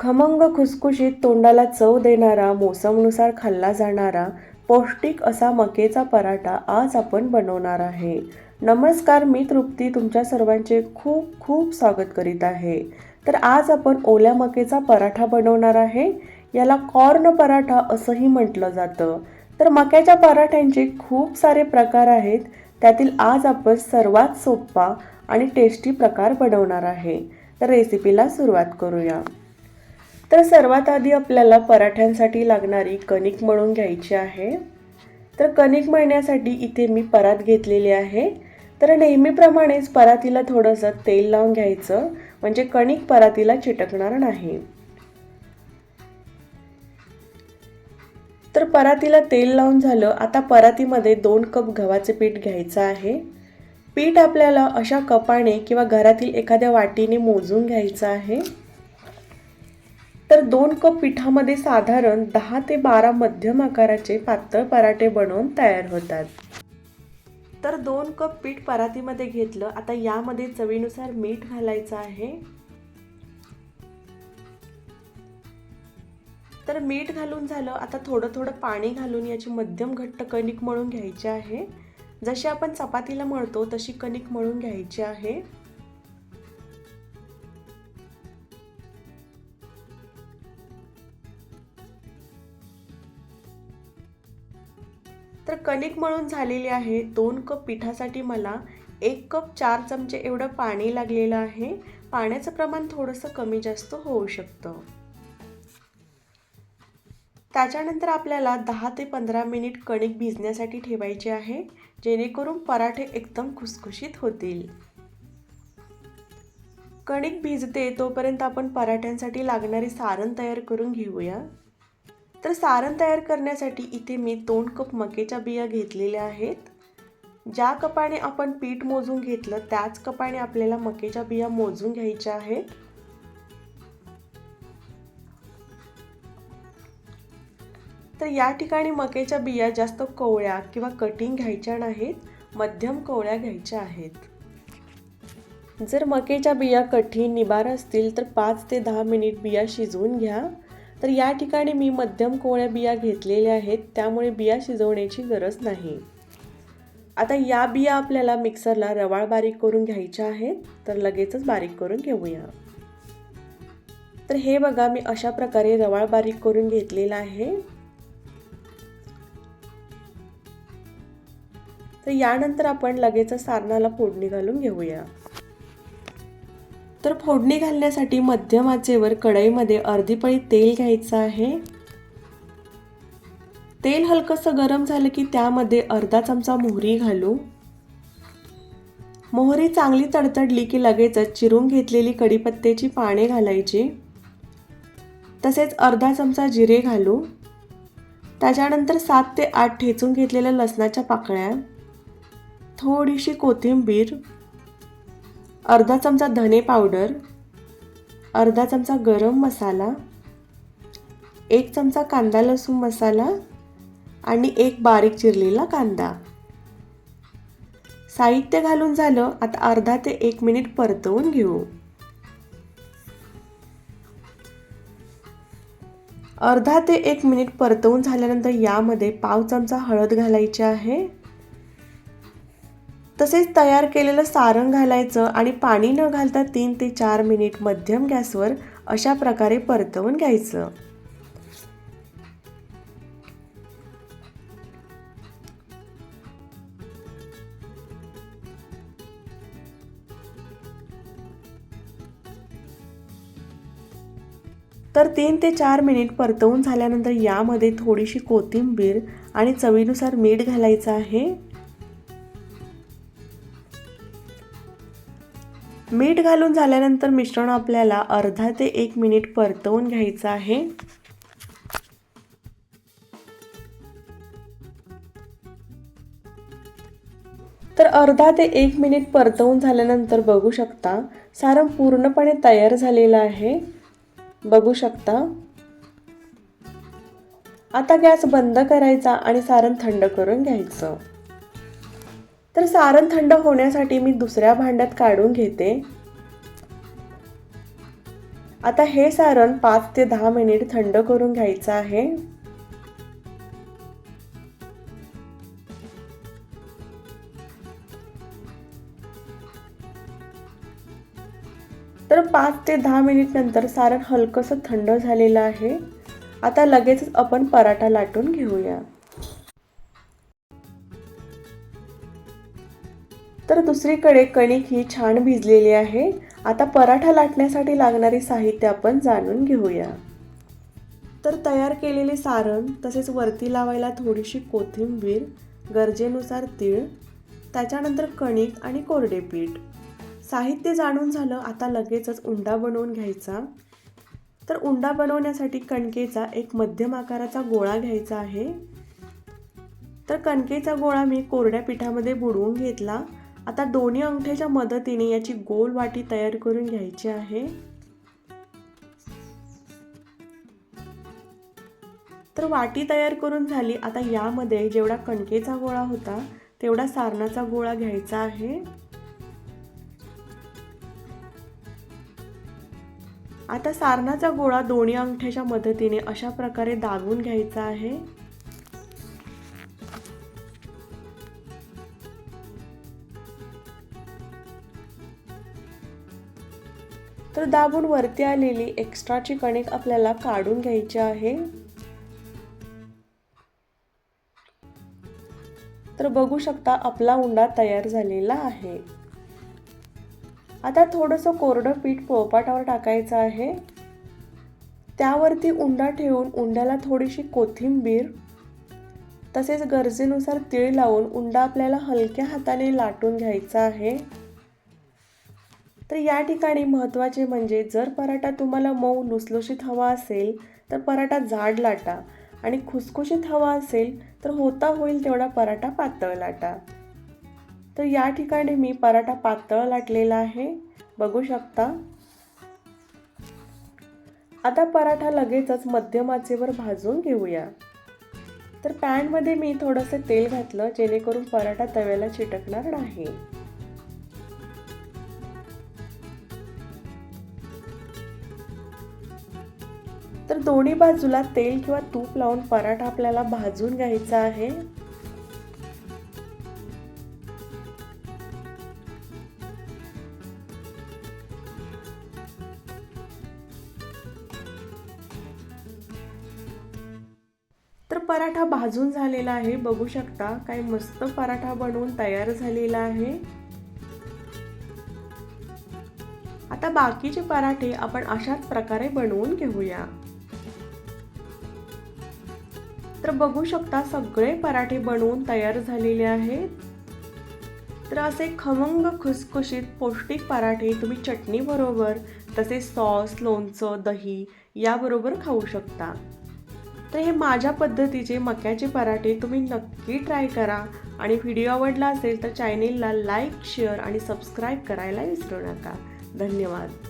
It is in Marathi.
खमंग खुसखुशीत तोंडाला चव देणारा मोसमनुसार खाल्ला जाणारा पौष्टिक असा मकेचा पराठा आज आपण बनवणार आहे. नमस्कार मी तृप्ती तुमच्या सर्वांचे खूप खूप स्वागत करीत आहे. तर आज आपण ओल्या मकेचा पराठा बनवणार आहे. याला कॉर्न पराठा असंही म्हटलं जातं. तर मक्याच्या पराठ्यांचे खूप सारे प्रकार आहेत. त्यातील आज आपण सर्वात सोपा आणि टेस्टी प्रकार बनवणार आहे. तर रेसिपीला सुरुवात करूया. तर सर्वात आधी आपल्याला पराठ्यांसाठी लागणारी कणिक मळून घ्यायची आहे. तर कणिक मळण्यासाठी इथे मी परात घेतलेली आहे. तर नेहमीप्रमाणेच परातीला थोडंसं तेल लावून घ्यायचं म्हणजे कणिक परातीला चिटकणार नाही. तर परातीला तेल लावून झालं आता परातीमध्ये दोन कप गव्हाचे पीठ घ्यायचं आहे. पीठ आपल्याला अशा कपाने किंवा घरातील एखाद्या वाटीने मोजून घ्यायचं आहे. तर दोन कप पिठामध्ये साधारण दहा ते बारा मध्यम आकाराचे पातळ पराठे बनवून तयार होतात. तर दोन कप पीठ परातीमध्ये घेतलं. आता यामध्ये चवीनुसार मीठ घालायचं आहे. तर मीठ घालून झालं. आता थोडं थोडं पाणी घालून याची मध्यम घट्ट कणिक मळून घ्यायची आहे. जशी आपण चपातीला मळतो तशी कणिक मळून घ्यायची आहे. तर कणिक मळून झालेली आहे. दोन कप पिठासाठी मला एक कप चार चमचे एवढं पाणी लागलेलं आहे. पाण्याचं प्रमाण थोडंसं कमी जास्त होऊ शकतं. त्याच्यानंतर आपल्याला दहा ते पंधरा मिनिट कणिक भिजण्यासाठी ठेवायचे आहे. जेणेकरून पराठे एकदम खुसखुशीत होतील. कणिक भिजते तोपर्यंत आपण पराठ्यांसाठी लागणारे सारण तयार करून घेऊया. तर सारण तयार करण्यासाठी इथे मी दोन कप मकेच्या बिया घेतलेल्या आहेत. ज्या कपाने आपण पीठ मोजून घेतलं त्याच कपाने आपल्याला मकेच्या बिया मोजून घ्यायच्या आहेत. तर या ठिकाणी मकेच्या बिया जास्त कोवळ्या किंवा कटिंग घ्यायच्या नाहीत मध्यम कोवळ्या घ्यायच्या आहेत. जर मकेच्या बिया कठीण निबार असतील तर पाच ते दहा मिनिट बिया शिजवून घ्या. तर या ठिकाणी मी मध्यम कोवळ्या बिया घेतलेल्या आहेत त्यामुळे बिया शिजवण्याची गरज नाही. आता या बिया आपल्याला मिक्सरला रवाळ बारीक करून घ्यायच्या आहेत तर लगेचच बारीक करून घेऊया. तर हे बघा मी अशा प्रकारे रवाळ बारीक करून घेतलेला आहे. तर यानंतर आपण लगेच सारणाला फोडणी घालून घेऊया. तर फोडणी घालण्यासाठी मध्यम आचेवर कढईमध्ये अर्धी पळी तेल घ्यायचं आहे. तेल हलकंसं गरम झालं की त्यामध्ये अर्धा चमचा मोहरी घालू. मोहरी चांगली तडतडली की लगेचच चिरून घेतलेली कढीपत्त्याची पाने घालायची. तसेच अर्धा चमचा जिरे घालू. त्याच्यानंतर सात ते आठ ठेचून घेतलेल्या लसणाच्या पाकळ्या. थोडीशी कोथिंबीर. अर्धा चमचा धने पावडर अर्धा चमचा गरम मसाला एक चमचा कांदा लसूण मसाला आणि एक बारीक चिरलेला कांदा. साहित्य घालून झालं आता अर्धा ते एक मिनिट परतवून घेऊ. अर्धा ते एक मिनिट परतवून झाल्यानंतर यामध्ये पाव चमचा हळद घालायची आहे. तसेच तयार केलेलं सारण घालायचं आणि पाणी न घालता तीन ते चार मिनिट मध्यम गॅसवर अशा प्रकारे परतवून घ्यायचं. तर तीन ते चार मिनिट परतवून झाल्यानंतर यामध्ये थोडीशी कोथिंबीर आणि चवीनुसार मीठ घालायचं आहे. मीठ घालून झाल्यानंतर मिश्रण आपल्याला अर्धा ते एक मिनिट परतवून घ्यायचं आहे. तर अर्धा ते एक मिनिट परतवून झाल्यानंतर बघू शकता सारण पूर्णपणे तयार झालेलं आहे. बघू शकता. आता गॅस बंद करायचा आणि सारण थंड करून घ्यायचं. तर सारण थंड होण्यासाठी मी दुसऱ्या भांड्यात काढून घेते. आता हे सारण पाच ते दहा मिनिट थंड करून घ्यायचं आहे. तर पाच ते दहा मिनिट नंतर सारण हलकंसं थंड झालेलं आहे. आता लगेचच आपण पराठा लाटून घेऊया. दुसरीकडे कणिक ही छान भिजलेली आहे. आता पराठा लाटण्यासाठी लागणारी साहित्य आपण जाणून घेऊया. तर तयार केलेले सारण तसेच वरती लावायला थोडीशी कोथिंबीर गरजेनुसार तीळ त्याच्यानंतर कणिक आणि कोरडे पीठ साहित्य जाणून झालं आता लगेचच उंडा बनवून घ्यायचा. तर उंडा बनवण्यासाठी कणकेचा एक मध्यम आकाराचा गोळा घ्यायचा आहे. तर कणकेचा गोळा मी कोरड्या पिठामध्ये बुडवून घेतला. आता दोन्ही अंगठ्याच्या मदतीने याची गोल वाटी तयार करून घ्यायची आहे. तर वाटी तयार करून झाली. आता यामध्ये जेवढा कणकेचा गोळा होता तेवढा सारणाचा गोळा घ्यायचा आहे. आता सारणाचा गोळा दोन्ही अंगठ्याच्या मदतीने अशा प्रकारे दाबून घ्यायचा आहे. तर दाबून वरती आलेली एक्स्ट्राची कणिक आपल्याला काढून घ्यायची आहे. तर बघू शकता आपला उंडा तयार झालेला आहे. आता थोडंसं कोरडं पीठ पोळपाटावर टाकायचं आहे. त्यावरती उंडा ठेवून उंड्याला थोडीशी कोथिंबीर तसेच गरजेनुसार तीळ लावून उंडा आपल्याला हलक्या हाताने लाटून घ्यायचा आहे. तर या ठिकाणी महत्त्वाचे म्हणजे जर पराठा तुम्हाला मऊ लुसलुशीत हवा असेल तर पराठा जाड लाटा. आणि खुसखुशीत हवा असेल तर होता होईल तेवढा पराठा पातळ लाटा. तर या ठिकाणी मी पराठा पातळ लाटलेला आहे. बघू शकता. आता पराठा लगेचच मध्यम आचेवर भाजून घेऊया. तर पॅनमध्ये मी थोडंसं तेल घातलं जेणेकरून पराठा तव्याला चिटकणार नाही. तर दोन्ही बाजूला तेल किंवा तूप लावून पराठा आपल्याला भाजून घ्यायचा आहे. तर पराठा भाजून झालेला आहे बघू शकता. काय मस्त पराठा बनवून तयार झालेला आहे. आता बाकीचे पराठे आपण अशाच प्रकारे बनवून घेऊया. तर बघू शकता सगळे पराठे बनवून तयार झालेले आहेत. तर असे खमंग खुसखुशीत पौष्टिक पराठे तुम्ही चटणीबरोबर तसेच सॉस लोणचं दही याबरोबर खाऊ शकता. तर हे माझ्या पद्धतीचे मक्याचे पराठे तुम्ही नक्की ट्राय करा. आणि व्हिडिओ आवडला असेल तर चॅनेलला लाईक शेअर आणि सबस्क्राईब करायला विसरू नका. धन्यवाद.